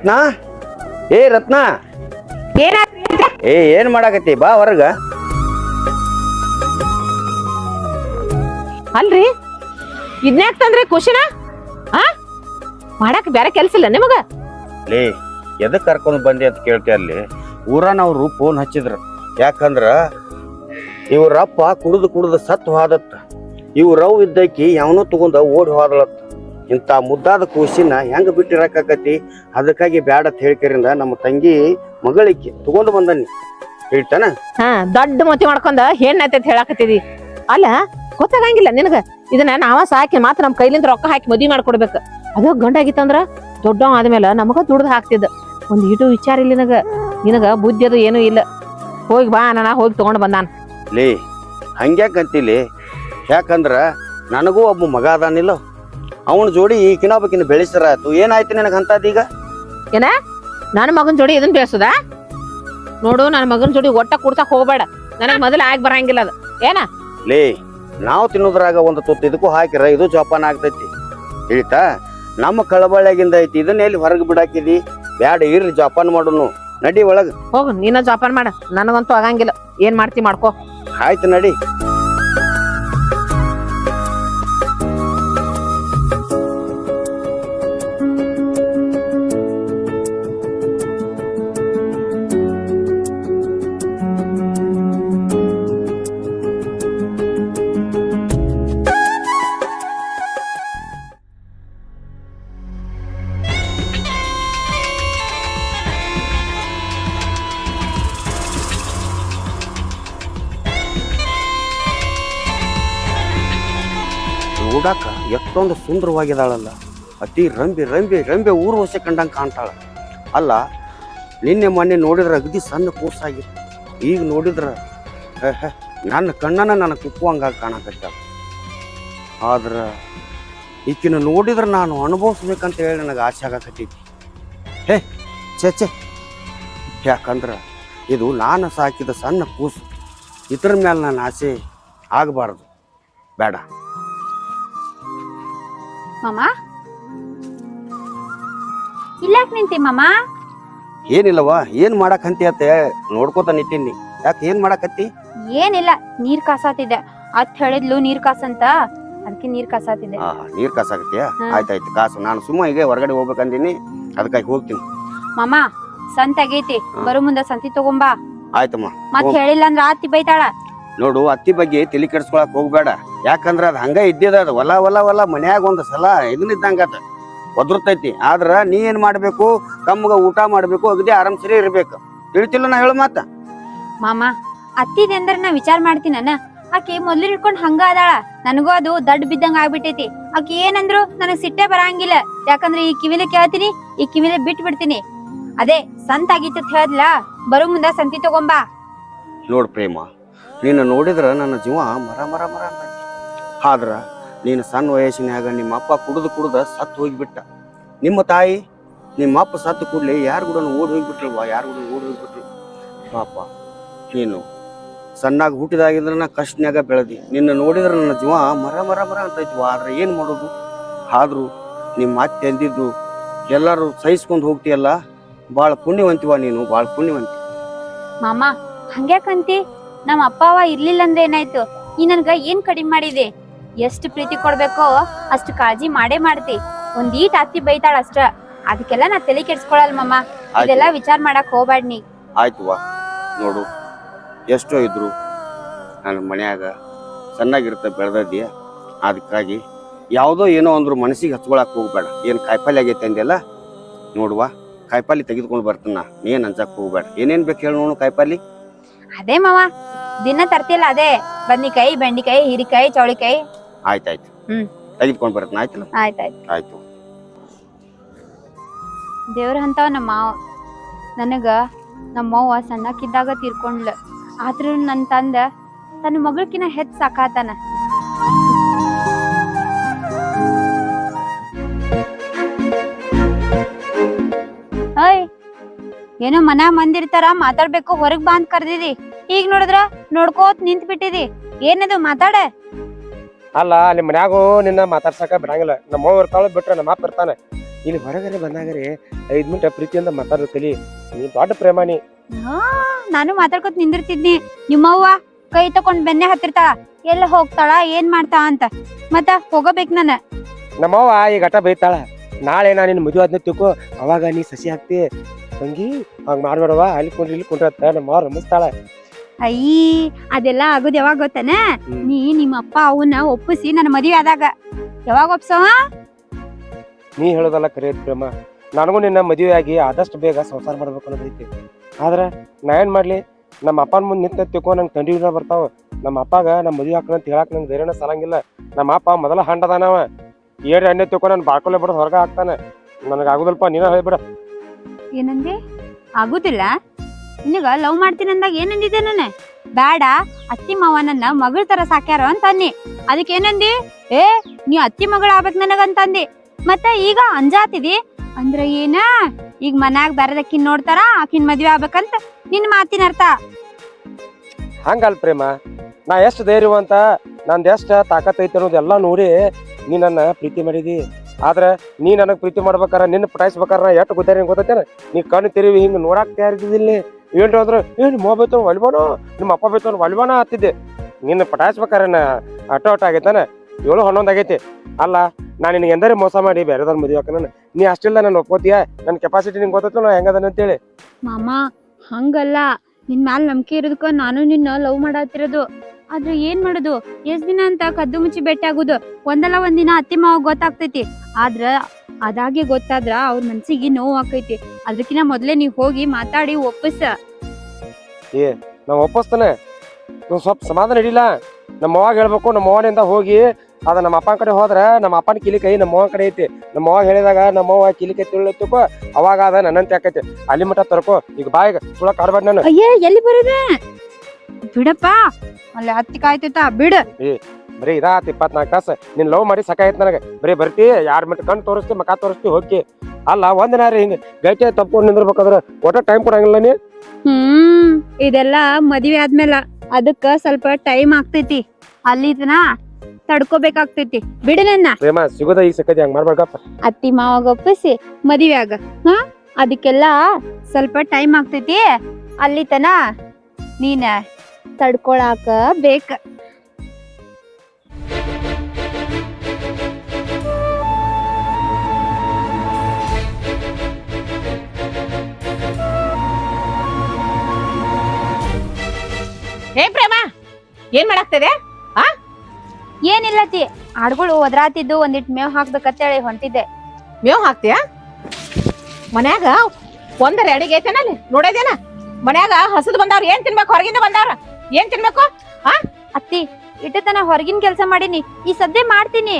ರತ್ನ? ಏ ರತ್ನ? ಏ ಏನ್ ಮಾಡಾಕತ್ತಿ? ಬಾ ಹೊರಗ. ಅಲ್ರಿ? ಇದ್ನ್ಯಾಕ್ ತಂದ್ರಿ ಖುಷಿನ? ಆ? ಮಾಡಕ್ ಬೇರೆ ಕೆಲ್ಸ ಇಲ್ಲ ನಿಮಗ? ಲೇ ಎದಕ್ ಕರ್ಕೊಂಡ್ ಬಂದೆ ಅಂತ ಕೇಳ್ತಿ ಅಲ್ಲಿ? ಊರನವ್ರು ಫೋನ್ ಹಚ್ಚಿದ್ರ. ಯಾಕಂದ್ರ ಇವ್ರಪ್ಪ ಕುಡ್ದು ಕುಡ್ದು ಸತ್ ಹೋದತ್ತ. ಇವ್ರವ್ ಇದ್ದಕ್ಕಿ ಯಾವನೋ ತಗೊಂಡ ಓಡಿ ಹೋದಳತ್ತ. ಇಂಥ ಮುದ್ದಾದ ಕೂಸಿನ ಹೆಂಗೆ ಬಿಟ್ಟಿರಕ್ಕಾಕತಿ ಅದಕ್ಕಾಗಿ ಬ್ಯಾಡ ಅಂತ ಹೇಳ್ಕರಿಂದ ನಮ್ಮ ತಂಗಿ ಮಗಳಿಗೆ ತಗೊಂಡು ಬಂದನಿ. ಹೇಳ್ತಾನ? ಹಾ ದೊಡ್ಡ ಮತಿ ಮಾಡ್ಕೊಂಡ ಹೆಣ್ಣೈತೆ ಹೇಳಾಕತ್ತಿದಿ. ಅಲ್ಲ ಗೊತ್ತಾಗಂಗಿಲ್ಲ ನಿನಗ. ಇದನ್ನ ನಾವ ಸಾಕಿ ಮಾತ್ರ ನಮ್ಮ ಕೈಲಿಂದ ರೊಕ್ಕ ಹಾಕಿ ಮದ್ವಿ ಮಾಡ್ಕೊಡ್ಬೇಕು. ಅದು ಗಂಡಾಗಿತ್ತಂದ್ರ ದೊಡ್ಡ ಆದ್ಮೇಲೆ ನಮಗ ದುಡ್ದು ಹಾಕ್ತಿದ್ದ. ಒಂದ್ ಇಟು ವಿಚಾರ ಇಲ್ಲ ನಿನಗ. ನಿನಗ ಬುದ್ಧಿ ಅದು ಏನೂ ಇಲ್ಲ. ಹೋಗಿ ಬಾ ನಾನು ಹೋಗಿ ತಗೊಂಡು ಬಂದಾನ. ಲೇ ಹಂಗ್ಯಾಕಂತಿಲಿ ಯಾಕಂದ್ರ ನನಗೂ ಒಬ್ಬ ಮಗ ಅದಾನಿಲ್ಲ. ಅವನ ಜೋಡಿ ಈಕಿನೊಬ್ಬಕಿನ ಬೆಳೆಸರಾತು ಏನಾಯ್ತು ನಿನಗೆ ಅಂತದೀಗ ನನ್ನ ಮಗನ ಜೋಡಿ ಇದನ್ನ ಬೇಸದ ನೋಡು ನನ್ನ ಮಗನ ಜೋಡಿ ಒಟ್ಟ ಕುಡ್ಸಕ್ ಹೋಗ್ಬೇಡ. ನನಗ್ ಮೊದಲು ಆಗಿ ಬರಂಗಿಲ್ಲ ಅದು. ಏನ? ಲೇ ನಾವು ತಿನ್ನೋದ್ರಾಗ ಒಂದು ತುತ್ತು ಇದಕ್ಕೂ ಹಾಕಿರ ಇದು ಜೋಪಾನ ಆಗ್ತೈತಿ. ಹೇಳ್ತಾ ನಮ್ಮ ಕಳಬಳ್ಳಿಯಾಗಿಂದ ಐತಿ ಇದನ್ನ ಎಲ್ಲಿ ಹೊರಗೆ ಬಿಡಾಕಿದಿ? ಬ್ಯಾಡ ಇರ್ಲಿ ಜೋಪಾನ ಮಾಡೋನು. ನಡಿ ಒಳಗ. ಹೋಗು ನೀನ ಜೋಪಾನ ಮಾಡ. ನನಗಂತೂ ಆಗಂಗಿಲ್ಲ. ಏನ್ ಮಾಡ್ತಿ ಮಾಡ್ಕೋ. ಆಯ್ತು ನಡಿ. ಎಷ್ಟೊಂದು ಸುಂದರವಾಗಿದ್ದಾಳಲ್ಲ. ಅತಿ ರಂಬಿ ರಂಬಿ ರಂಬೆ ಊರು ಹೊಸ ಕಂಡಂಗೆ ಕಾಣ್ತಾಳೆ. ಅಲ್ಲ, ನಿನ್ನೆ ಮೊನ್ನೆ ನೋಡಿದ್ರೆ ಅಗದಿ ಸಣ್ಣ ಕೂಸಾಗಿತ್ತು ಈಗ ನೋಡಿದ್ರೆ ನನ್ನ ಕಣ್ಣನ ನನ್ನ ಕುಕ್ಕುವಂಗ ಕಾಣಕತ್ತ ಆದ್ರೆ, ಈಕಿನ ನೋಡಿದ್ರೆ ನಾನು ಅನುಭವಿಸ್ಬೇಕಂತ ಹೇಳಿ ನನಗೆ ಆಸೆ ಆಗಕತ್ತೈತಿ. ಹೇ, ಛೇ ಛೇ. ಯಾಕಂದ್ರೆ, ಇದು ನಾನು ಸಾಕಿದ ಸಣ್ಣ ಕೂಸು. ಇದ್ರ ಮೇಲೆ ನನ್ನ ಆಸೆ ಆಗಬಾರ್ದು. ಬೇಡ. ಮಾಮ? ಇಲ್ಲಾಕ್ ನಿಂತಿ ಮಾಮ? ಏನಿಲ್ಲವ ಏನ್ ಮಾಡಕಂತಿ ಅಂತ ನೋಡ್ಕೋತ ನಿಂತೀನಿ. ಯಾಕೆ ಏನ್ ಮಾಡಕತ್ತಿ ಏನಿಲ್ಲ ನೀರ್ ಕಾಸಾತಿದ್ದೆ. ಅತ್ ಹೇಳಿದ್ಲು ನೀರ್ ಕಾಸಂತ ಅದಕ್ಕೆ ನೀರ್ ಕಾಸಾತಿದೆ ಆ ನೀರ್ ಕಾಸಾಕತ್ತೀಯ? ಹ್ಮ್. ಆಯ್ತಾಯ್ತು ಕಾಸು. ನಾನು ಸುಮ್ಮ ಈಗ ಹೊರಗಡೆ ಹೋಗ್ಬೇಕಂದಿನಿ ಅದಕ್ಕಾಗಿ ಹೋಗ್ತೀನಿ. ಮಾಮ ಸಂತ ಆಗೈತಿ. ಬರೋ ಮುಂದೆ ಸಂತಿ ತಗೊಂಬಾ. ಆಯ್ತಮ್ಮ. ಮತ್. ಹೇಳಿಲ್ಲ ಅಂದ್ರ ಆತಿ ಬೈತಾಳ. ನೋಡು ಅತ್ತಿ ಬಗ್ಗೆ ತಲೆ ಕೆಡ್ಸ್ಕೊಳಕ್ ಹೋಗ್ಬೇಡ. ಯಾಕಂದ್ರ ಅದ್ ಹಂಗ ಇದ್ದಿದ ಅದು ಹೊಲ ಹೊಲ ಹೊಲ ಮನ್ಯಾಗ ಒಂದ್ ಸಲ ಇದನ್ನಿದ್ದಂಗ ಅದ. ಒದರ್ತೈತಿ. ಆದ್ರ ನೀ ಏನ್ ಮಾಡ್ಬೇಕು? ಕಮ್ಮಗ ಊಟ ಮಾಡ್ಬೇಕು ಅಗದಿ ಆರಾಮ್ ಸರಿ ಇರ್ಬೇಕು. ತಿಳಿತಿಲ್ಲ ನಾ ಹೇಳು ಮಾತ? ಮಾಮ ಅತ್ತಿದೆ ಅಂದ್ರ ನಾ ವಿಚಾರ ಮಾಡ್ತೀನಿ ಅನ್ನ ಆಕಿ ಮೊದ್ಲು ಹಿಡ್ಕೊಂಡ್ ಹಂಗ ಅದಾಳ. ನನಗೂ ಅದು ದಡ್ ಬಿದ್ದಂಗ ಆಗ್ಬಿಟ್ಟೈತಿ. ಆಕಿ ಏನಂದ್ರು ನನಗ್ ಸಿಟ್ಟೆ ಬರಂಗಿಲ್ಲ. ಯಾಕಂದ್ರೆ ಈ ಕಿವಿಲೆ ಕೇಳ್ತೀನಿ ಈ ಕಿವಿಲೆ ಬಿಟ್ ಬಿಡ್ತೀನಿ. ಅದೇ ಸಂತ ಆಗಿತ್ತು ಹೇಳಿದ್ಲಾ? ಬರೋ ಮುಂದ ಸಂತಿ ತಗೊಂಬಾ. ನೋಡ್ ಪ್ರೇಮ ನೀನು ನೋಡಿದ್ರೆ ನನ್ನ ಜೀವ ಮರ ಮರ ಮರ ಆದ್ರೆ ನೀನು ಸಣ್ಣ ವಯಸ್ಸಿನಾಗ ನಿಮ್ಮ ಅಪ್ಪ ಕುಡ್ದು ಕುಡ್ದ ಸತ್ತು ಹೋಗಿಬಿಟ್ಟ. ನಿಮ್ಮ ತಾಯಿ, ನಿಮ್ಮ ಅಪ್ಪ ಸತ್ತು ಕೂಡಲಿ ಯಾರು ಕೂಡ ಓಡಿ ಹೋಗ್ಬಿಟ್ರಲ್ವಾ? ಯಾರು ಕೂಡ ಓಡಿ ಹೋಗಿಬಿಟ್ರು. ಪಾಪ, ನೀನು ಸಣ್ಣಾಗ ಹುಟ್ಟಿದಾಗಿದ್ರೆ ನಾ ಕಷ್ಟನ್ಯಾಗ ಬೆಳೆದಿ. ನಿನ್ನ ನೋಡಿದ್ರೆ ನನ್ನ ಜೀವ ಮರ ಮರ ಮರ ಅಂತೈತಿವ ಆದ್ರೆ ಏನು ಮಾಡೋದು? ಆದರೂ ನಿಮ್ಮ ಅತ್ತೆ ಅಂದಿದ್ದು, ಎಲ್ಲರೂ ಸಹಿಸ್ಕೊಂಡು ಹೋಗ್ತೀಯಲ್ಲ? ಭಾಳ ಪುಣ್ಯವಂತಿವ ನೀನು ಭಾಳ ಪುಣ್ಯವಂತಿ. ಮಾಮ, ಹಂಗ್ಯಾಕಂತಿ? ನಮ್ಮ ಅವ ಇರ್ಲಿಲ್ಲ ಅಂದ್ರೆ ಏನಾಯ್ತು? ಈ ನನ್ಗ ಏನ್ ಕಡಿಮೆ ಮಾಡಿದೆ? ಎಷ್ಟು ಪ್ರೀತಿ ಕೊಡ್ಬೇಕೋ ಅಷ್ಟು ಕಾಳಜಿ ಮಾಡೇ ಮಾಡ್ತಿ. ಒಂದ್ ಈಟ್ ಅತ್ತಿ ಬೈತಾಳ ಅಷ್ಟ. ಅದಕ್ಕೆಲ್ಲ ನಾ ತಲೆ ಕೆಡ್ಸ್ಕೊಳಲ್ ಮಮ್ಮ ಇದೆಲ್ಲ ವಿಚಾರ ಮಾಡಕ್ ಹೋಗ್ಬ್ಯಾಡ್ ನೀ. ವಾ. ನೋಡು ಎಷ್ಟೋ ಇದ್ರು ನನ್ನ ಮನ್ಯಾಗ ಸಣ್ಣಾಗಿರ್ತ ಬೆಳೆದದ್ಯ? ಅದಕ್ಕಾಗಿ ಯಾವುದೋ ಏನೋ ಅಂದ್ರು ಮನಸ್ಸಿಗೆ ಹಚ್ಕೊಳಕ್ ಹೋಗ್ಬೇಡ. ಏನು ಕಾಯಿಪಲ್ಲೆ ಆಗೈತೆ ಅಂದೆಲ್ಲ ನೋಡುವ ಕಾಯಿಪಲ್ಲೆ ತೆಗೆದುಕೊಂಡು ಬರ್ತಾನ. ನೀನ್ ಅನ್ಸಕ್ ಹೋಗ್ಬೇಡ. ಏನೇನ್ ಬೇಕು ಹೇಳ ನೋಡು ಕಾಯಿಪಲ್ಲೆ. ಅದೇ ಮಾವ. ದಿನ ತರ್ತಿಲ್ಲ ಅದೇ. ಬದ್ನಿಕಾಯಿ ಬೆಂಡಿಕಾಯಿ ಹೀರಿಕಾಯಿ ಚೌಳಿಕಾಯಿ. ಆಯ್ತಾಯ್ತು. ಹ್ಮ್. ತೆಗೆದುಕೊಂಡು ಬರ್ತಾನ ಆಯ್ತಲ್ಲ? ಆಯ್ತಾಯ್ತು. ಆಯ್ತು. ದೇವ್ರ ಅಂತವ ನಮ್ಮ ಮಾವ. ನನಗ ನಮ್ಮವ್ವ ಸಣ್ಣಕ್ಕಿದ್ದಾಗ ತೀರ್ಕೊಂಡ್ಲ ಆದ್ರೂ ನನ್ ತಂದ ತನ್ನ ಮಗಳಕಿನ ಹೆಚ್ಚು ಸಾಕಾತಾನ. ಏನೋ ಮನ ಮಂದಿರ್ತಾರ ಮಾತಾಡ್ಬೇಕು ಹೊರಗ್ ಬಾ ಅಂತ ಕರ್ದಿದಿ. ಈಗ ನೋಡಿದ್ರ ನೋಡ್ಕೋತ್ ನಿಂತ್ ಬಿಟ್ಟಿದಿ ಏನದು ಮಾತಾಡ? ಅಲ್ಲ ಅಲ್ಲಿ ಮನ್ಯಾಗು ನಿನ್ನ ಮಾತಾಡ್ಸಕ ಬಿಡಂಗಿಲ್ಲ. ನಮ್ಮ ಅವ್ವ ಇರ್ತಾಳ ಬಿಟ್ರೆ ನಮ್ಮ ಅಪ್ಪ ಇರ್ತಾನೆ. ಇಲ್ಲಿ ಹೊರಗರೆ ಬಂದಾಗರೆ ಐದ್ ಮಿನಿಟ್ ಪ್ರೀತಿಯಿಂದ ಮಾತಾಡೋ ಕಲಿ ನೀ ದೊಡ್ಡ ಪ್ರೇಮಾನಿ ಹಾ ನಾನು ಮಾತಾಡ್ಕೊತ ನಿಂದಿರ್ತಿದ್ನಿ. ನಿಮ್ಮವ್ವ ಕೈ ತಕೊಂಡ್ ಬೆನ್ನೆ ಹತ್ತಿರ್ತಾಳ. ಎಲ್ಲ ಹೋಗ್ತಾಳ ಏನ್ ಮಾಡ್ತಾ ಅಂತ. ಮತ್ತ ಹೋಗಬೇಕ ನಾನು? ನಮ್ಮವ್ವ ಈ ಘಟ ಬೈತಾಳ. ನಾಳೆ ನಾ ನಿನ್ನ ಮದುವೆ ಆದ್ನ ತಿಳ್ಕೊ ಅವಾಗ ನೀ ಸಸಿ ಹಾಕ್ತಿ. ತಂಗಿ ಹಂಗ್ ಮಾಡ್ಬೇಡವ ಅಲ್ಲಿ ಕುಂಡ್ರಿ ಇಲ್ಲಿ ಕುಂಡ್ರತ್ತ ನಮ್ಮವ್ವ ರಮಿಸ್ತಾಳ ಅಯ್ಯ ಅದೆಲ್ಲ ಆಗೋದ್ ಯಾವಾಗ ಗೊತ್ತನ? ನೀ ನಿಮ್ಮ ಅಪ್ಪ ಅವನ್ನ ಒಪ್ಪಿಸಿ ನನ್ನ ಮದುವೆ ಆದಾಗ. ಯಾವಾಗ ಒಪ್ಸವ ನೀ ಹೇಳೋದಲ್ಲ ಕರೆ ಐತ್ ಪ್ರೇಮ ನನಗೂ ನಿನ್ನ ಮದುವೆ ಆಗಿ ಆದಷ್ಟು ಬೇಗ ಸಂಸಾರ ಮಾಡ್ಬೇಕು ಅನ್ನೋದೈತಿ ಆದ್ರೆ ನಾ ಏನ್ ಮಾಡ್ಲಿ? ನಮ್ಮ ಅಪ್ಪನ ಮುಂದೆ ನಿಂತ ತಿಳ್ಕೊ ನಂಗೆ ತಂಡಿ ಬರ್ತಾವ. ನಮ್ಮ ಅಪ್ಪಾಗ ನಮ್ಮ ಮದುವೆ ಹಾಕೋಣ ಅಂತ ಹೇಳಕ್ ನಂಗೆ ಧೈರ್ಯನ ಸಲಂಗಿಲ್ಲ. ನಮ್ಮ ಅಪ್ಪ ಮೊದಲ ಹಂಡದಾನವ ಏಡ್ ಎಣ್ಣೆ ತಿಳ್ಕೊ ನಾನು ಬಾಳ್ಕೊಲೆ ಬಿಡೋದು ಹೊರಗೆ ಹಾಕ್ತಾನೆ. ನನಗೆ ಆಗುದಲ್ಪ ನೀನ ಹೇಳ್ಬಿಡ. ಏನಂದಿ? ಆಗುದಿಲ್ಲ. ನಿನಗ ಲವ್ ಮಾಡ್ತೀನಿ ಅಂದಾಗ ಏನಂದಿದ್ದೆ ನಾನು? ಬೇಡ ಅತ್ತಿ ಮಾವ ನನ್ನ ಮಗಳ ತರ ಸಾಕ್ಯಾರ ಅಂತ ಅನ್ನಿ. ಅದಕ್ಕೆ ಏನಂದಿ? ಏ, ನೀ ಅತ್ತಿ ಮಗಳ ಆಗ್ಬೇಕು ನನಗಂತಂದಿ ಮತ್ತೆ ಈಗ ಅಂಜಾತಿದಿ? ಅಂದ್ರ ಏನ? ಈಗ ಮನ್ಯಾಗ ಬರದಕ್ಕಿನ್ ನೋಡ್ತಾರ, ಆಕಿನ್ ಮದ್ವೆ ಆಗ್ಬೇಕಂತ ನಿನ್ ಮಾತಿನ ಅರ್ಥ. ಹಂಗಲ್ ಪ್ರೇಮ, ನಾ ಎಷ್ಟು ಧೈರ್ಯವಂತ, ನಂದ್ ಎಷ್ಟು ತಾಕತ್ ಐತಿ ಅನ್ನೋದೆಲ್ಲ ನೋಡಿ ನೀ ನನ್ನ ಪ್ರೀತಿ ಮಾಡಿದಿ. ಆದ್ರೆ ನೀ ನನಗೆ ಪ್ರೀತಿ ಮಾಡ್ಬೇಕಾರ, ನಿನ್ನ ಪಟಾಯಿಸ್ಬೇಕಾರ, ನಾ ಎಷ್ಟು ಗೊತ್ತಾರ ಗೊತ್ತೇನೆ ನೀ ಕಣ್ಣು ತೆರಿವಿ ಹಿಂಗೆ ನೋಡಕ್ ತಯಾರಿದ್ದಿಲ್ಲ ಏನ್ರಿ ಅಂದ್ರೆ ಏನ್ ಮೋ ಬೈತಾನ ಒಲ್ಬಾನೋ ನಿಮ್ಮ ಅಪ್ಪ ಬೈತ ಒಲ್ಬಾನ ಹತ್ತಿದ್ದೆ ನಿನ್ನ ಪಟಾಯಿಸ್ಬೇಕಾರ, ನಾ ಅಟ ಆಗೈತಾನ? ಏಳು ಹನ್ನೊಂದು ಆಗೈತಿ. ಅಲ್ಲ ನಾನು ನಿನಗೆ ಎಂದರೆ ಮೋಸ ಮಾಡಿ ಬೇರೆದವ್ರ ಮದುವೆ ಹಾಕ ನೀ ಅಷ್ಟಿಲ್ಲ, ನಾನು ಒಪ್ಪೋತಿಯ ನನ್ನ ಕೆಪಾಸಿಟಿ ನಿಂಗೆ ಗೊತ್ತೈತೋ ನಾ ಹೆಂಗದನ ಅಂತೇಳಿ. ಮಾಮ, ಹಂಗಲ್ಲ. ನಿನ್ ಮ್ಯಾಲ ನಂಬಿಕೆ ಇರೋದಕ್ಕ ನಾನು ನಿನ್ನ ಲವ್ ಮಾಡತ್ತಿರೋದು ಆದ್ರೆ ಏನ್ ಮಾಡೋದು? ಎಷ್ಟ್ ದಿನ ಅಂತ ಕದ್ದು ಮುಚ್ಚಿ ಭೇಟಿ ಆಗುದು ಒಂದಲ್ಲ ಒಂದಿನ ಅತ್ತಿ ಮಾವ ಗೊತ್ತಾಗ್ತೈತಿ. ಆದ್ರ ಅದಾಗೆ ಗೊತ್ತಾದ್ರ ಅವ್ರ ಮನ್ಸಿಗೆ ನೋವು ಆಕೈತಿ. ಅದಕ್ಕಿಂತ ಮೊದ್ಲೇ ನೀವ್ ಹೋಗಿ ಮಾತಾಡಿ ಒಪ್ಪಿಸ. ನಾ ಒಪ್ಪಿಸ್ತಾನೆ. ನೀವು ಸ್ವಲ್ಪ ಸಮಾಧಾನ ಹಿಡಿಲ್ಲ ನಮ್ಮ ಅವಾಗ ಹೇಳ್ಬೇಕು ನಮ್ಮ ಮಾವನಿಂದ ಹೋಗಿ. ಅದ ನಮ್ಮ ಅಪ್ಪನ ಕಡೆ ಹೋದ್ರೆ ನಮ್ಮ ಅಪ್ಪನ ಕಿಲಿ ಕೈ ನಮ್ಮ ಅವ್ವನ ಕಡೆ ಐತಿ. ನಮ್ಮ ಅವಾಗ ಹೇಳಿದಾಗ ನಮ್ಮ ಅವ್ವ ಕಿಲಿ ಕೈ ಅವಾಗ ಅದ ನನ್ನಂತೆ ಆಕೈತಿ. ಅಲ್ಲಿ ಮಠ ತರ್ಕೋ. ಈಗ ಬಾಯಿಗೆ ಸುಳ ಕಾಡ್ಬೇಡ ನಾನು. ಅಯ್ಯ ಎಲ್ಲಿ ಬರುದ? ಬಿಡಪ್ಪ. ಅಲ್ಲಿ ಹತ್ತಿ ಕಾಯ್ತೈತ ಬಿಡ. ಬರೀ ಇದಾತ್ ಇಪ್ಪತ್ನಾಲ್ಕು ತಾಸು. ನಿನ್ ಲವ್ ಮಾಡಿ ಸಾಕಾಯ್ತು ನನಗೆ. ಬರೀ ಬರ್ತಿ ಯಾರ್ ಮಿಟ್ ಕಣ್ ತೋರಿಸ್ತಿ ಮಕ ತೋರಿಸ್ತಿ ಹೋಗಿ. ಅಲ್ಲ ಒಂದಿನ ರೀ ಹಿಂಗೆ ಗೈಟೆ ತಪ್ಕೊಂಡು ನಿಂದಿರ್ಬೇಕಾದ್ರೆ ಒಟ್ಟ ಟೈಮ್ ಕೊಡಂಗಿಲ್ಲ ನೀ? ಹ್ಮ್ ಇದೆಲ್ಲ ಮದ್ವೆ ಆದ್ಮೇಲೆ. ಅದಕ್ಕ ಸ್ವಲ್ಪ ಟೈಮ್ ಆಗ್ತೈತಿ. ಅಲ್ಲಿ ಇದನ್ನ ತಡ್ಕೋಬೇಕಾಗ್ತೈತಿ. ಬಿಡು ನನ್ನ. ಪ್ರೇಮ ಸಿಗೋದ ಈಗ ಸಿಕ್ಕದಿ ಹಂಗ್ ಮಾಡ್ಬೇಕಪ್ಪ ಅತ್ತಿ ಮಾವಾಗ ಒಪ್ಪಿಸಿ ಮದುವೆ ಆಗ. ಹ ಅದಕ್ಕೆಲ್ಲ ಸ್ವಲ್ಪ ಟೈಮ್ ಆಗ್ತೈತಿ. ಅಲ್ಲಿ ತನ ನೀನ ತಡ್ಕೊಳಾಕ ಬೇಕ. ಏ ಪ್ರೇಮ ಏನ್ ಏನಿಲ್ಲ ಏನಿಲ್ಲತಿ ಆಡ್ಗಳು ಒದ್ರಾತಿದ್ದು ಒಂದಿಟ್ ಮೇವ್ ಹಾಕ್ಬೇಕಂತೇಳಿ ಹೊಂಟಿದ್ದೆ. ಮೇವ್ ಹಾಕ್ತೀಯ? ಮನ್ಯಾಗ ಒಂದರ ಅಡಿಗೆ ಐತೆನಲ್ಲಿ ನೋಡೋದೇನ ಮನ್ಯಾಗ ಹಸದ್ ಬಂದವ್ರ ಏನ್ ತಿನ್ಬೇಕು ಹೊರಗಿಂದ ಬಂದವ್ರ? ಏನ್ ತಿನ್ಬೇಕು? ಅತ್ತಿ ಇಟ್ಟತನ ಹೊರಗಿನ ಕೆಲಸ ಮಾಡೀನಿ. ಈ ಸದ್ಯ ಮಾಡ್ತೀನಿ.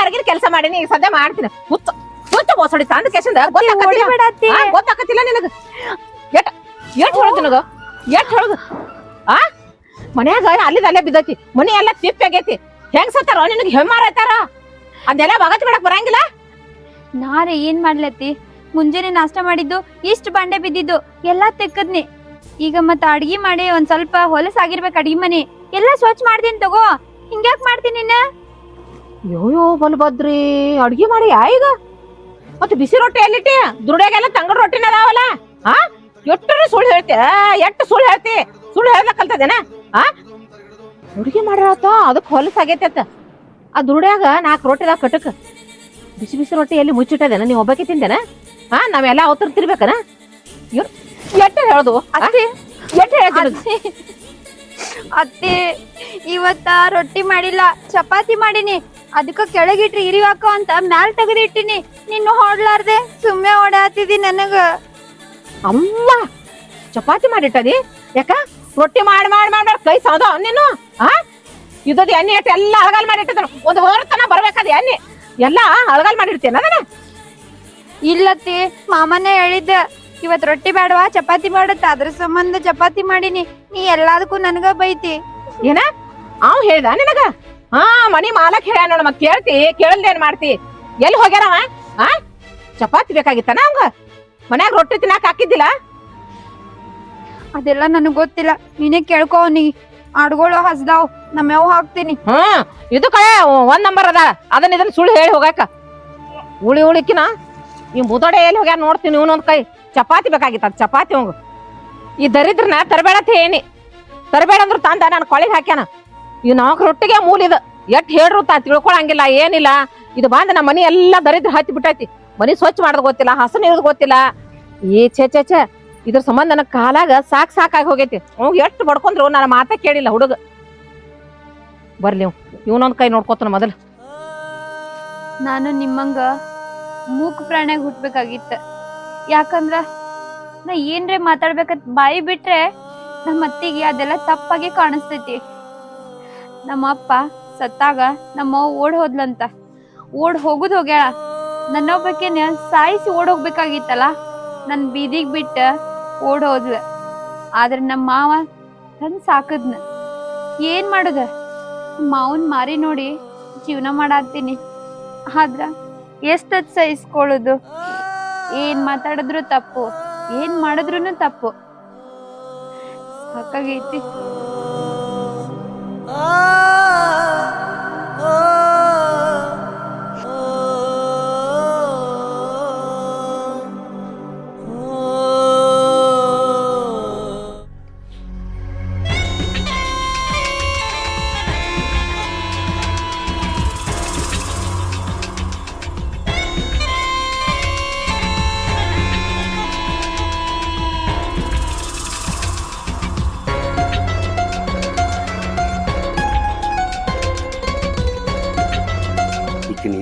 ಹೊರಗಿನ ಕೆಲಸ ಮಾಡೀನಿ ಈ ಸದ್ಯ ಮಾಡ್ತೀನಿ. ಹುಚ್ಚ ಹುಚ್ಚ ಬೋಸಡಿ ತಂದ ಕೆಸಿಂದ ಗೊತ್ತಾಕತ್ತಿಲ್ಲ. ಹೊಡಿಬೇಡ ಅತ್ತಿ. ಆ, ಗೊತ್ತಾಕತ್ತಿಲ್ಲ ನಿನಗ. ಎಟ್ ಎಟ್ ಹೇಳೋದು ನಿನಗ? ಎಟ್ ಹೇಳೋದು? ಆ? ಮನ್ಯಾಗ ಅಲ್ಲಿದ ಅಲ್ಲೇ ಬಿದ್ದೈತಿ? ಮನೆ ಎಲ್ಲ ತಿಪ್ಪಿ ಆಗೈತಿ. ಹೆಂಗ್ ಸತ್ತಾರ ನಿನಗೆ ಹೆಮ್ಮಾರ ಐತಾರ ಅದೆಲ್ಲ ಬಗತ್ ಬಿಡಕ್ ಬರಂಗಿಲ್ಲ? ನಾರೇ ಏನ್ ಮಾಡ್ಲತ್ತಿ ಮುಂಜಾನೆ ನಾಷ್ಟ ಮಾಡಿದ್ದು ಇಷ್ಟು ಬಂಡೆ ಬಿದ್ದಿದ್ದು ಎಲ್ಲಾ ತೆಕ್ಕದ್ನಿ. ಈಗ ಮತ್ತ ಅಡ್ಗಿ ಮಾಡಿ ಒಂದ್ ಸ್ವಲ್ಪ ಹೊಲಸಾಗಿರ್ಬೇಕು ಅಡ್ಗಿ ಮನೆ. ಎಲ್ಲಾ ಸ್ವಚ್ಛ ಮಾಡ್ತೀನಿ ತಗೋ. ಹಿಂಗ್ಯಾಕ್ ಮಾಡ್ತೀನಿ ನಿನ್ನ? ಯೋಯೋ ಬಲ್ಬದ್ರಿ ಅಡ್ಗಿ ಮಾಡಿ ಈಗ? ಮತ್ತೆ ಬಿಸಿ ರೊಟ್ಟಿ ಎಲ್ಲಿಟ್ಟಿ? ದುರ್ಡ್ಯಾಗೆಲ್ಲ ತಂಗಡ ರೊಟ್ಟಿನ ಅದಾವಲ್ಲ? ಆ? ಎಟ್ಟರು ಸುಳ್ಳು ಹೇಳ್ತಿ? ಎಟ್ಟು ಸುಳ್ಳು ಹೇಳ್ತಿ? ಸುಳ್ಳು ಹೇಳ್ದ ಕಲ್ತದೇನ? ಆ? ಅಡ್ಗಿ ಮಾಡ್ರಾತ ಅದಕ್ಕೆ ಹೊಲಸಾಗೈತೆ ಆ ದುರ್ಡ್ಯಾಗ ನಾಲ್ಕು ರೊಟ್ಟಿದಾಗ ಕಟಕ್. ಬಿಸಿ ಬಿಸಿ ರೊಟ್ಟಿ ಎಲ್ಲಿ ಮುಚ್ಚಿಟ್ಟದೇನ? ನೀವು ಒಬ್ಬಕ್ಕೆ ತಿಂದೇನ ಹಾ ನಾವೆಲ್ಲ ಅವತರ ತಿರ್ಬೇಕನ ಎಟ್ಟು ಹೇಳೋದು? ಅತ್ತಿ. ಎಟ್ಟ ಹೇಳ್ತೀನಿ ಅತ್ತಿ. ಇವತ್ತ ರೊಟ್ಟಿ ಮಾಡಿಲ್ಲ ಚಪಾತಿ ಮಾಡಿನಿ. ಅದಕ್ಕ ಕೆಳಗಿಟ್ರಿ ಇರಿವಾಕ ಅಂತ ಮ್ಯಾಲ್ ತೆಗೆದಿಟ್ಟಿನಿ. ನಿನ್ನ ಹೊಡ್ಲಾರ್ದೆ ಸುಮ್ಮನೆ ಓಡಾತಿದಿ ನನಗ. ಅಮ್ಮ ಚಪಾತಿ ಮಾಡಿಟ್ಟದಿ? ಯಾಕ? ರೊಟ್ಟಿ ಮಾಡಿ ಮಾಡಿ ಮಾಡಿ ಕೈ ಸಾದ ನೀನು ಆ? ಇದ್ದದ ಎಣ್ಣೆ ಇಟ್ಟು ಎಲ್ಲ ಅಳಗಾಲ್ ಮಾಡಿಟ್ಟಿದ್ರು ಒಂದು ಹೋರತನ ಬರ್ಬೇಕಾದ ಎಣ್ಣೆ. ಎಲ್ಲ ಅಳಗಾಲ್ ಮಾಡಿಡ್ತೇನೆ ಅದನ್ನ? ಇಲ್ಲತ್ತಿ ಮಾಮನೆ ಹೇಳಿದ್ದ. ಇವತ್ ರೊಟ್ಟಿ ಬೇಡವಾ ಚಪಾತಿ ಮಾಡತ್ತ? ಅದ್ರ ಸಂಬಂಧ ಚಪಾತಿ ಮಾಡೀನಿ. ನೀ ಎಲ್ಲದಕ್ಕೂ ನನಗ ಬೈತಿ. ಏನ? ಅವ್ ಹೇಳ್ದ ನಿನಗ? ಹಾ ಮನಿ ಮಾಲಕ್ ಹೇಳ ನೋಡ ಮತ್ ಕೇಳ್ತಿ. ಕೇಳಲ್ದೇನ್ ಮಾಡ್ತಿ? ಎಲ್ಲಿ ಹೋಗ್ಯಾರವ? ಆ? ಚಪಾತಿ ಬೇಕಾಗಿತ್ತನ ಅವಂಗ? ಮನ್ಯಾಗ ರೊಟ್ಟಿ ತಿನ್ನಾಕ ಹಾಕಿದ್ದಿಲ್ಲ? ಅದೆಲ್ಲ ನನಗ್ ಗೊತ್ತಿಲ್ಲ. ನೀನೇ ಕೇಳ್ಕೊ ನೀ ಆಡ್ಗಳು ಹಸ್ದಾವ್. ನಮ್ಯಾವ್ ಹಾಕ್ತೀನಿ. ಹ್ಮ್ ಇದು ಕಳೆ ಒಂದ್ ನಂಬರ್ ಅದ. ಅದನ್ನ ಇದನ್ನ ಸುಳ್ಳು ಹೇಳಿ ಹೋಗಾಕ. ಉಳಿ ಉಳಿಕಿನ? ಈ ಮುದಡೆ ಎಲ್ಲಿ ಹೋಗ್ಯಾರ ನೋಡ್ತೀನಿ ಇವನೊಂದ್ ಕೈ. ಚಪಾತಿ ಬೇಕಾಗಿತ್ತು, ಅದು ಚಪಾತಿ ಅವಂಗ ಈ ದರಿದ್ರನ ತರಬೇಡ ಏನಿ ತರಬೇಡ ಅಂದ್ರ ತಂದ, ನಾನು ಕೊಳಿಗೆ ಹಾಕ್ಯಾನ. ಈ ನಾಲ್ಕು ರೊಟ್ಟಿಗೆ ಮೂಲಿದ ಎಟ್ ಹೇಳ್ರು ತಾ ತಿಳ್ಕೊಳಂಗಿಲ್ಲ, ಏನಿಲ್ಲ. ಇದು ಬಂದ ನಮ್ಮ ಮನಿ ಎಲ್ಲ ದರಿದ್ರ ಹತ್ತಿ ಬಿಟ್ಟೈತಿ. ಮನಿ ಸ್ವಚ್ಛ ಮಾಡೋದ್ ಗೊತ್ತಿಲ್ಲ, ಹಸನ ಇರೋದು ಗೊತ್ತಿಲ್ಲ. ಏ ಛೇ ಛೇ ಛೇ. ಇದ್ರ ಸಂಬಂಧ ನನ್ನ ಕಾಲಾಗ ಸಾಕ್ ಸಾಕಾಗಿ ಹೋಗೈತಿ. ಅವ್ ಎಷ್ಟು ಬಡ್ಕೊಂಡ್ರು ನನ್ನ ಮಾತ ಕೇಳಿಲ್ಲ ಹುಡುಗ. ಬರ್ಲಿ ಇವ್. ಇವನೊಂದ್ ಕೈ ನೋಡ್ಕೋತಾನ ಮೊದಲು. ನಾನು ನಿಮ್ಮಂಗ ಮೂಕ್ ಪ್ರಾಣಿಯಾಗಿ ಹುಟ್ಬೇಕಾಗಿತ್ತ. ಯಾಕಂದ್ರ ನಾ ಏನ್ರೆ ಮಾತಾಡ್ಬೇಕಂತ ಬಾಯಿ ಬಿಟ್ರೆ ನಮ್ಮ ಅತ್ತಿಗೆ ಅದೆಲ್ಲ ತಪ್ಪಾಗಿ ಕಾಣಿಸ್ತೈತಿ. ನಮ್ಮ ಅಪ್ಪ ಸತ್ತಾಗ ನಮ್ಮ ಓಡ್ ಹೋದ್ಲಂತ. ಓಡ್ ಹೋಗುದ್ ಹೋಗ್ಯಾಳ. ನನ್ನೊಬ್ಬಕೇನ ಸಾಯಿಸಿ ಓಡ್ ಹೋಗ್ಬೇಕಾಗಿತ್ತಲ್ಲ, ನನ್ ಬೀದಿಗ್ ಬಿಟ್ಟ ಓಡ್ ಹೋದ್ಲ. ಆದ್ರೆ ನಮ್ಮ ಮಾವ ತಂದ್ ಸಾಕದ್ನ. ಏನ್ ಮಾಡುದ? ಮಾವನ್ ಮಾರಿ ನೋಡಿ ಜೀವನ ಮಾಡಾತೀನಿ ಆದ್ರ ಎಷ್ಟೊತ್ ಸಹಿಸ್ಕೊಳ್ಳೋದು? ಏನ್ ಮಾತಾಡಿದ್ರು ತಪ್ಪು ಏನ್ ಮಾಡಿದ್ರು ತಪ್ಪು. ಸಾಕಾಗೈತಿ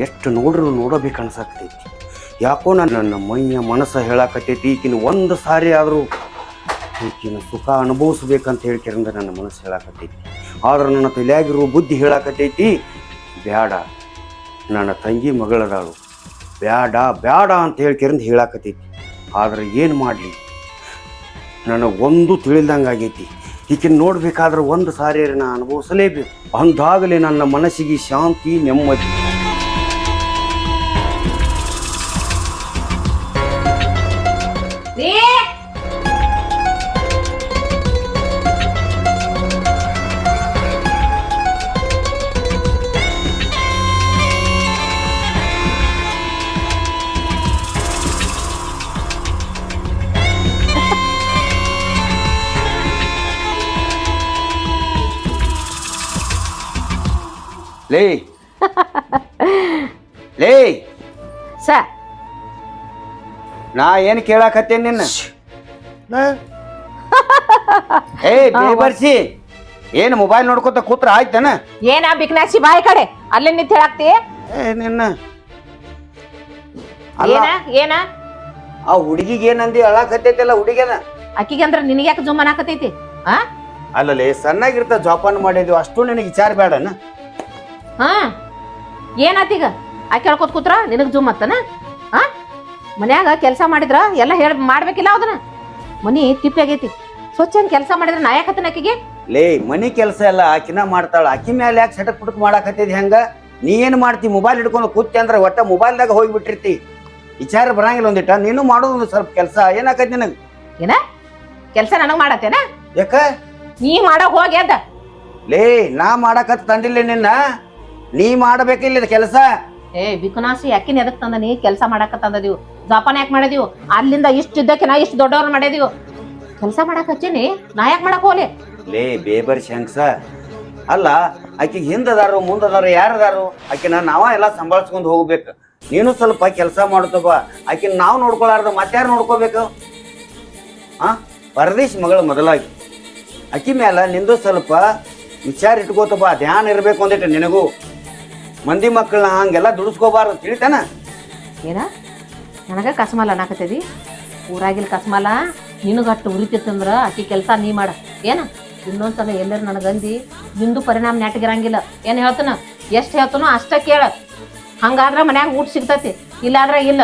ಎಷ್ಟು ನೋಡ್ರು ನೋಡಬೇಕು ಅನ್ಸಾಕ್ತೈತಿ. ಯಾಕೋ ನಾನು ನನ್ನ ಮೈಯ ಮನಸ್ಸು ಹೇಳಾಕತ್ತೈತಿ, ಈಕಿನ ಒಂದು ಸಾರಿ ಆದರೂ ಈಕಿನ ಸುಖ ಅನುಭವಿಸ್ಬೇಕಂತ ಹೇಳ್ಕಿರಂದ ನನ್ನ ಮನಸ್ಸು ಹೇಳಾಕತ್ತೈತಿ. ಆದ್ರೆ ನನ್ನ ತಲೆಯಾಗಿರೋ ಬುದ್ಧಿ ಹೇಳಾಕತ್ತೈತಿ, ಬ್ಯಾಡ. ನನ್ನ ತಂಗಿ ಮಗಳದಾಳು. ಬ್ಯಾಡ ಬ್ಯಾಡ ಅಂತ ಹೇಳ್ಕಿರಂದ ಹೇಳಾಕತ್ತೈತಿ. ಆದ್ರೆ ಏನು ಮಾಡಲಿ? ನನಗೊಂದು ತಿಳಿಲ್ದಂಗೆ ಆಗೈತಿ. ಈಕಿನ ನೋಡ್ಬೇಕಾದ್ರೆ ಒಂದು ಸಾರಿ ನಾನು ಅನುಭವಿಸಲೇಬೇಕು. ಅಂದಾಗಲೇ ನನ್ನ ಮನಸ್ಸಿಗೆ ಶಾಂತಿ, ನೆಮ್ಮದಿ. ನಾ ಏನು ಕೇಳಾಕತ್ತೇನ್ ನಿನ್ನ? ಏ ಬೇಬರ್ಸಿ ಏನು ಮೊಬೈಲ್ ನೋಡ್ಕೊತ ಕೂತ್ರ ಆಯ್ತನ? ಏನ ಬಿಕ್ನಾಸಿ ಬಾಯಿ ಕಡೆ? ಅಲ್ಲೇ ನಿಂತ ಹೇಳಾಕ್ತಿ? ಏ ನಿನ್ನ. ಅಲ್ಲ. ಏನ ಏನ? ಆ ಹುಡುಗಿಗೆ ಏನಂದಿ ಅಳಾಕತ್ತೈತಲ್ಲ ಹುಡುಗನ? ಅಕ್ಕಿಗೆ ಅಂದ್ರ ನಿನಗೆ ಯಾಕೆ ಜುಮ್ ಅನ್ನಾಕತೈತಿ ಆ? ಅಲ್ಲಲೇ ಸಣ್ಣಾಗಿರ್ತ ಜೋಪಾನ ಮಾಡಿದ್ವಿ ಅಷ್ಟು ನಿನಗೆ ವಿಚಾರ ಬೇಡನ ಹಾ. ಏನಾತೀಗ ಆಕೆ ಹೇಳ್ಕೊತ ಕೂತ್ರ ನಿನಗ್ ಜುಮ್ ಅತ್ತನ ಆ ಮನ್ಯಾಗ ಕೆಲಸ ಮಾಡಿದ್ರ ಎಲ್ಲ ಹೇಳ ಮಾಡ್ಬೇಕಿಲ್ಲ ಅದನ್ನ ಮನಿ ತಿಪ್ಪಿ ಆಗೈತಿ. ಸ್ವಚ್ಛ ಕೆಲಸ ಮಾಡಿದ್ರ ನಾ ಯಾಕತ್ತನ ಆಕಿಗೆ? ಲೇ ಮನಿ ಕೆಲಸ ಎಲ್ಲ ಆಕಿನ ಮಾಡ್ತಾಳ. ಆಕಿ ಮೇಲೆ ಯಾಕೆ ಸಟಕ್ ಪುಟಕ್ ಮಾಡಾಕತ್ತಿದ್ ಹೆಂಗ? ನೀ ಏನ್ ಮಾಡ್ತಿ? ಮೊಬೈಲ್ ಹಿಡ್ಕೊಂಡು ಕೂತಿ ಅಂದ್ರೆ ಒಟ್ಟ ಮೊಬೈಲ್ದಾಗ ಹೋಗ್ಬಿಟ್ಟಿರ್ತಿ ವಿಚಾರ ಬರಂಗಿಲ್ಲ ಒಂದಿಟ್ಟ ನೀನು ಮಾಡೋದು ಒಂದು ಸ್ವಲ್ಪ ಕೆಲಸ. ಏನಾಕೈತಿ ನಿನಗ? ಕೆಲಸ ನನಗ್ ಮಾಡತ್ತೇನ? ಯಾಕ? ನೀ ಮಾಡೋ ಹೋಗಿ ಅದ ಲೇ ನಾ ಮಾಡಾಕತ್ ತಂದಿಲ್ಲ ನಿನ್ನ. ನೀ ಮಾಡಬೇಕಿಲ್ಲ ಕೆಲಸ. ಏ ಬಿಕುನಾಸಿ ಯಾಕಿನ ಎದಕ್ ತಂದ ನೀ ಕೆಲಸ ಮಾಡಾಕ ತಂದದೀವು. ಜಪಾನ್ ಯಾಕೆ ಮಾಡಿದೀವು? ಅಲ್ಲಿಂದ ಇಷ್ಟು ಇದ್ದಕ್ಕೆ ನಾ ಇಷ್ಟು ದೊಡ್ಡವ್ರ ಮಾಡಿದೀವು. ಕೆಲಸ ಮಾಡಕ್ ಹಚ್ಚೀನಿ ನಾ ಯಾಕೆ ಮಾಡಕ್ ಹೋಗ್ಲಿ? ಲೇ ಬೇಬರ್ ಶಂಕ್ಸ. ಅಲ್ಲ ಆಕೆ ಹಿಂದದಾರು ಮುಂದದಾರು ಯಾರದಾರು? ಆಕಿನ ನಾವ ಎಲ್ಲ ಸಂಭಾಳಿಸ್ಕೊಂಡು ಹೋಗ್ಬೇಕು. ನೀನು ಸ್ವಲ್ಪ ಕೆಲಸ ಮಾಡ್ತಪ್ಪ ಆಕಿನ ನಾವು ನೋಡ್ಕೊಳಾರ್ದ ಮತ್ತಾರು ನೋಡ್ಕೋಬೇಕು? ಆ? ಪರದೇಶ್ ಮಗಳು ಮೊದಲಾಗಿ. ಆಕಿ ಮ್ಯಾಲ ನಿಂದು ಸ್ವಲ್ಪ ವಿಚಾರ ಇಟ್ಕೋತಪ್ಪ ಧ್ಯಾನ ಇರಬೇಕು ಅಂದಿಟ್ಟು ನಿನಗೂ. ಮಂದಿ ಮಕ್ಕಳನ್ನ ಹಂಗೆಲ್ಲ ದುಡಿಸ್ಕೋಬಾರ್ದು ತಿಳಿತಾನ? ಏನ? ನನಗ ಕಸ್ಮಲ್ಲ ಅನ್ನಕತ್ತದಿ? ಊರಾಗಿಲ್ ಕಸ್ಮಲ್ಲ ನಿನಗಟ್ಟು ಉರಿತಿತ್ತಂದ್ರೆ ಆಕಿ ಕೆಲಸ ನೀ ಮಾಡ. ಏನ? ಇನ್ನೊಂದ್ಸಲ ಎಲ್ಲರ ನನಗಂದು ನಿಂದು ಪರಿಣಾಮ ನೆಟ್ಗಿರಂಗಿಲ್ಲ ಏನು ಹೇಳ್ತಾನ? ಎಷ್ಟು ಹೇಳ್ತಾನೋ ಅಷ್ಟೇ ಕೇಳ. ಹಂಗಾದ್ರೆ ಮನ್ಯಾಗ ಊಟ ಸಿಗ್ತತಿ. ಇಲ್ಲಾದ್ರೆ ಇಲ್ಲ.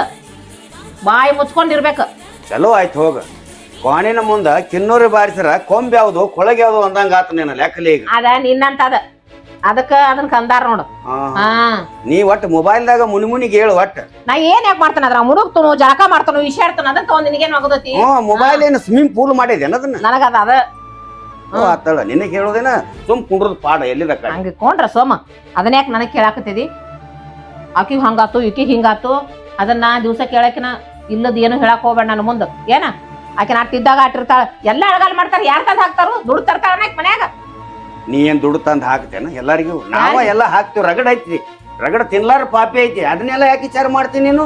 ಬಾಯಿ ಮುಚ್ಕೊಂಡಿರ್ಬೇಕು. ಚಲೋ ಆಯ್ತು ಹೋಗ. ಕೋಣಿನ ಮುಂದೆ ಕಿನ್ನೂರು ಬಾರಿಸರ ಕೊಂಬ್ ಯಾವುದು ಕೊಳಗೆ ಯಾವುದು ಅಂದಂಗ ಆತು ನೀನು ಲೆಕ್ಕಲಿ ಈಗ. ಅದ ನಿನ್ನಂತದ. ಅದಕ್ಕ ಅದನ್ನ ಕಂದಾರ ನೋಡು. ಹಾ ನೀ ಒಟ್ಟು ಮೊಬೈಲ್ದಾಗ ಮುನಿ ಮುನಿಗೆ ಹೇಳು ಒಟ್ಟು. ನಾ ಏನ್ ಯಾಕೆ ಮಾಡ್ತಾನ ಅದ್ರ ಮುಡುಗ್ತನು ಜಳಕ ಮಾಡ್ತಾನು ವಿಷಾಡ್ತಾನ ಅದನ್ನ ತಗೊಂಡ್ ನಿನಗೇನ್ ಆಗೋದತಿ? ಹ್ಞೂ ಮೊಬೈಲ್ ಏನು ಸ್ವಿಮ್ಮಿಂಗ್ ಪೂಲ್ ಮಾಡಿದೇನ ಅದನ್ನ? ನನಗದ ಅದ. ಓ ಆತಳ ನಿನಗೆ ಹೇಳೋದೇನ? ಸುಮ್ ಕುಂಡ್ರದ ಪಾಡ ಎಲ್ಲಿದ ಕಡೆ? ಹಂಗ ಕೊಂಡ್ರ ಸೋಮ. ಅದನ್ನ ಯಾಕೆ ನನಗೆ ಕೇಳಾಕತ್ತಿದಿ? ಆಕಿಗೆ ಹಂಗಾತು ಈಕಿಗೆ ಹಿಂಗಾತು. ಅದನ್ನ ದಿವಸ ಕೇಳಕಿನ ಇಲ್ಲದ ಏನು ಹೇಳಕ್ ಹೋಗ್ಬೇಡ ನನ್ನ ಮುಂದೆ. ಏನ? ಆಕಿನ ಅಟ್ಟಿದ್ದಾಗ ಆಟಿರ್ತಾಳ ಎಲ್ಲ ಅಳಗಾಲ್ ಮಾಡ್ತಾರ ಯಾರ್ ತಂದ್ ಹಾಕ್ತಾರು? ದುಡ್ಡು ತರ್ತಾರ ಅನ್ನಕ್ ಮನ್ಯಾಗ. ನೀ ಏನ್ ದುಡ್ಡು ತಂದು ಹಾಕ್ತೇನ? ಎಲ್ಲರಿಗೂ? ನಾವ ಎಲ್ಲ ಹಾಕ್ತೇವೆ. ರಗಡ್ ಐತಿ. ರಗಡ ತಿನ್ಲಾರ ಪಾಪಿ ಐತಿ. ಅದನ್ನೆಲ್ಲ ಯಾಕೆ ವಿಚಾರ ಮಾಡ್ತೀನಿ ನೀನು?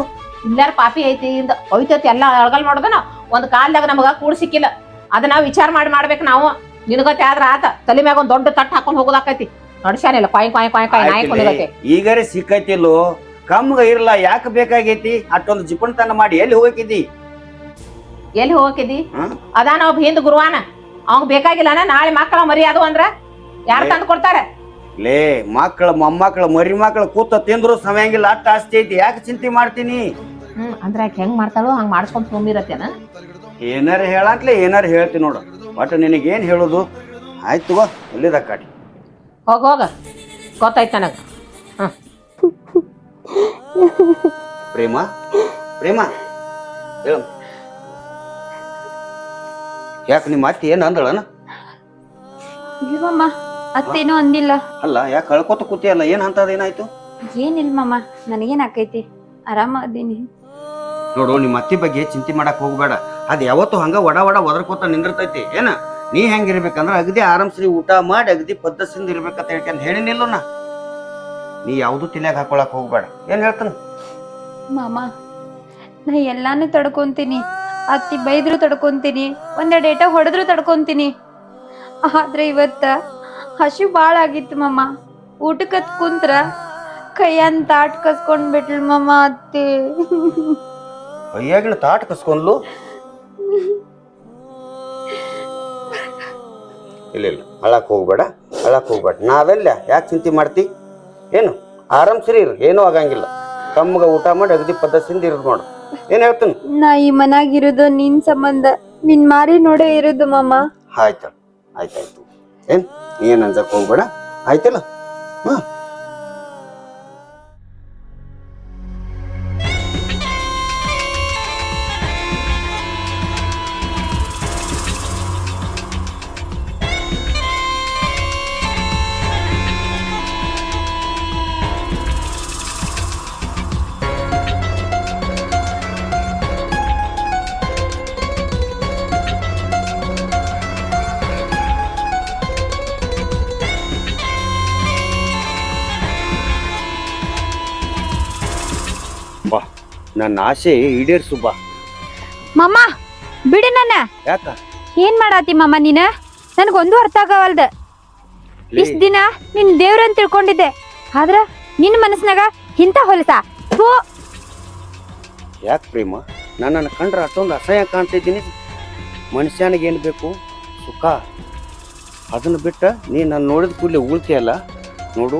ಇಲ್ಲಾರ ಪಾಪಿ ಐತಿ. ಇಂದ ಹೋಯ್ತೈತಿ. ಎಲ್ಲ ಅಳಗಲ್ ಮಾಡೋದನ ಒಂದ್ ಕಾಲ್ದಾಗ ನಮಗ ಕೂಡ ಸಿಕ್ಕಿಲ್ಲ. ಅದನ್ನ ವಿಚಾರ ಮಾಡಿ ಮಾಡ್ಬೇಕು ನಾವು. ನಿನಗತ್ತೆ ಆದ್ರ ಆತ. ತಲೆ ಮ್ಯಾಗ ಒಂದ್ ದೊಡ್ಡ ತಟ್ಟ ಹಾಕೊಂಡ್ ಹೋಗೋದಾಕೈತಿ. ನಡ್ಸ್ಯಾನಿಲ್ಲ ಕಾಯಿ ಕಾಯಿ ಕಾಯಿ ಕಾಯಿ ನಾಯಿ ಕೊಂಡಿಗತ್ತೆ ಈಗರೆ ಸಿಕ್ಕೈತಿಲ್ಲೋ? ಕಮ್ಗ ಇರ್ಲ? ಯಾಕೆ ಬೇಕಾಗೈತಿ? ಅಷ್ಟೊಂದು ಜಿಪಣತನ ಮಾಡಿ ಎಲ್ಲಿ ಹೋಗಿದ್ದಿ? ಎಲ್ಲಿ ಹೋಗಿದ್ದಿ? ಅದಾನ ಒಬ್ಬ ಹಿಂದ್ ಗುರುವಾನ. ಅವಂಗ ಬೇಕಾಗಿಲ್ಲನ? ನಾಳೆ ಮಕ್ಕಳ ಮರಿ ಅದು ಅಂದ್ರ? ಯಾರು. ತಂದು ಕೊಡ್ತಾರೆ? ಲೇ ಮಕ್ಕಳ ಮೊಮ್ಮಕ್ಕಳ ಮರಿ ಮಕ್ಕಳ ಕೂತ ತಿಂದ್ರು ಸಮಯಂಗಿಲ್ಲ ಅಟ್ಟ ಆಸ್ತಿ ಐತಿ. ಯಾಕೆ ಚಿಂತೆ ಮಾಡ್ತೀನಿ? ಅಂದ್ರೆ ಅಂದ್ರ ಆಕಿ ಹೆಂಗ್ ಮಾಡ್ತಾಳೋ ಹಂಗ್ ಮಾಡ್ಸ್ಕೊಂಡ್ ತುಂಬಿರತ್ತೇನ? ಏನಾರ ಹೇಳಾತ್ಲೆ ಏನಾರ ಹೇಳ್ತೀನಿ ನೋಡು. ಒಟ್ಟು ನಿನಗೇನ್ ಹೇಳುದು? ಆಯ್ತು ಬಾ ಎಲ್ಲಿದ ಕಾಟಿ. ಹೋಗ ಹೋಗ. ಗೊತ್ತಾಯ್ತು ನನಗ. ಪ್ರೇಮ ಪ್ರೇಮ. ಹೇಳು. ಯಾಕೆ ನಿಮ್ಮ ಅತ್ತಿ ಏನು ಅಂದಳನ? ಅತ್ತೇನೋ ಅಂದಿಲ್ಲ. ಅಲ್ಲ ಯಾಕೆ ಕಳ್ಕೊತ ಕೂತಿಯಲ್ಲ? ಏನ್ ಅಂತದ ಏನಾಯ್ತು? ಏನಿಲ್ಲ ಮಮ್ಮ ನನಗೇನ್ ಆಕೈತಿ? ಆರಾಮ ಅದೀನಿ ನೋಡು ನಿಮ್ಮ ಅತ್ತಿ ಬಗ್ಗೆ ಚಿಂತೆ ಮಾಡಕ್ ಹೋಗ್ಬೇಡ. ಅದ್ ಯಾವತ್ತು ಹಂಗ ಒಡ ಒಡ ಒದರ್ಕೋತ ನಿಂದಿರ್ತೈತಿ. ಏನ? ನೀ ಹೆಂಗಿರ್ಬೇಕಂದ್ರ ಅಗದಿ ಆರಾಮ್ಸಿ ಊಟ ಮಾಡಿ ಅಗದಿ ಪದ್ಧತಿಯಿಂದ ಇರ್ಬೇಕಂತ ಹೇಳ್ಕೊಂಡ್ ಹೇಳಿನಿಲ್ಲ ನಾ. ನೀ ಯಾವ್ದು ತಿನ್ಯಾಗ ಹಾಕೊಳಕ್ ಹೋಗ್ಬೇಡ. ಏನ್ ಹೇಳ್ತಾನ? ಮಾಮ ನಾ ಎಲ್ಲಾನು ತಡ್ಕೊಂತೀನಿ. ಅತ್ತಿ ಬೈದ್ರು ತಡ್ಕೊಂತೀನಿ. ಒಂದೆರಡು ಏಟ ಹೊಡೆದ್ರು ತಡ್ಕೊಂತೀನಿ. ಆದ್ರೆ ಇವತ್ತ ಹಸು ಬಾಳ ಆಗಿತ್ತು ಮಮ್ಮ ಊಟಕ್ಕತ್ ಕುಂತ್ರ ಕೈಯನ್ ತಾಟ್ ಕಸ್ಕೊಂಡ್ ಬಿಟ್ಲು ಮಮ್ಮ ಅತ್ತಿ. ಕೈಯಾಗಿಳು ತಾಟ್ ಕಸ್ಕೊಂಡ್ಲು ಇಲ್ಲ ಇಲ್ಲ ಅಳಕ್ ಹೋಗ್ಬೇಡ ಅಳಕ್ ಹೋಗ್ಬೇಡ. ನಾವೆಲ್ಲ ಯಾಕೆ ಚಿಂತೆ ಮಾಡ್ತಿ? ಏನು ಆರಾಮ್ ಸರಿ ಇರು ಏನೂ ಆಗಂಗಿಲ್ಲ. ತಮ್ಮಗ ಊಟ ಮಾಡಿ ಅಗದಿ ಪದ್ಧತಿಯಿಂದ ಇರೋದು ನೋಡು. ಏನ್ ಹೇಳ್ತೀನಿ? ನಾ ಈ ಮನ್ಯಾಗ ಇರೋದು ನಿನ್ ಸಂಬಂಧ ನಿನ್ ಮಾರಿ ನೋಡೇ ಇರೋದು ಮಮ್ಮ ಆಯ್ತು ಆಯ್ತಾಯ್ತು ಏನ್ ನೀ ಏನ್ ಅನ್ಸಕ್ ಹೋಗ್ಬೇಡ? ಆಯ್ತಲ್ಲ? ಹಾ. ನನ್ನ ಆಸೆ ಈಡೇರ್ಸು ಬಾ. ಮಮ್ಮ ಬಿಡು ನನ್ನ. ಯಾಕ? ಏನ್ ಮಾಡಾತಿ ಮಮ್ಮ ನೀನ? ನನ್ಗೊಂದು ಅರ್ಥ ಆಗವಲ್ದ. ಇಷ್ಟ ದಿನ ನಿನ್ ದೇವ್ರಂತ ತಿಳ್ಕೊಂಡಿದ್ದೆ. ಆದ್ರ ನಿನ್ ಮನಸ್ನಾಗ ಇಂಥ ಹೊಲಸ. ಥೂ. ಯಾಕೆ ಪ್ರೇಮ? ನನ್ನನ್ನು ಕಂಡ್ರೆ ಅಷ್ಟೊಂದು ಅಸಹ್ಯ ಕಾಣ್ತಿದ್ದೀನಿ. ಮನುಷ್ಯನಿಗೆ ಏನು ಬೇಕು? ಸುಖ. ಅದನ್ನು ಬಿಟ್ಟು ನೀ ನಾನು ನೋಡಿದ ಕೂಡಲೇ ಉಳ್ತಿಯಲ್ಲ ನೋಡು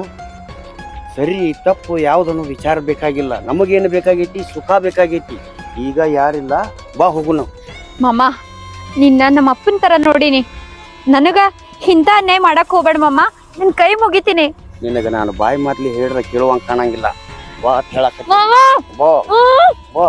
ಸರಿ ತಪ್ಪು ಯಾವುದನ್ನು ವಿಚಾರ ಬೇಕಾಗಿಲ್ಲ. ನಮಗೇನು ಬೇಕಾಗೈತಿ? ಸುಖ ಬೇಕಾಗೈತಿ. ಈಗ ಯಾರಿಲ್ಲ ಬಾ ಹೋಗು ನಾವು. ಮಾಮ ನಿನ್ನ ನಮ್ಮ ಅಪ್ಪನ ತರ ನೋಡಿನಿ. ನನಗ ಇಂಥ ಅನ್ಯಾಯ ಮಾಡಕ್ ಹೋಗ್ಬೇಡ ಮಾಮ. ನಿನ್ ಕೈ ಮುಗಿತೀನಿ. ನಿನಗೆ ನಾನು ಬಾಯಿ ಮಾತ್ಲಿ ಹೇಳಿದ್ರೆ ಕೇಳುವಂಗೆ ಕಾಣಂಗಿಲ್ಲ. ಬಾ ಅಂತ ಹೇಳಕ್ಕೆ ಮಾಮ! ಬಾ. ಬಾ.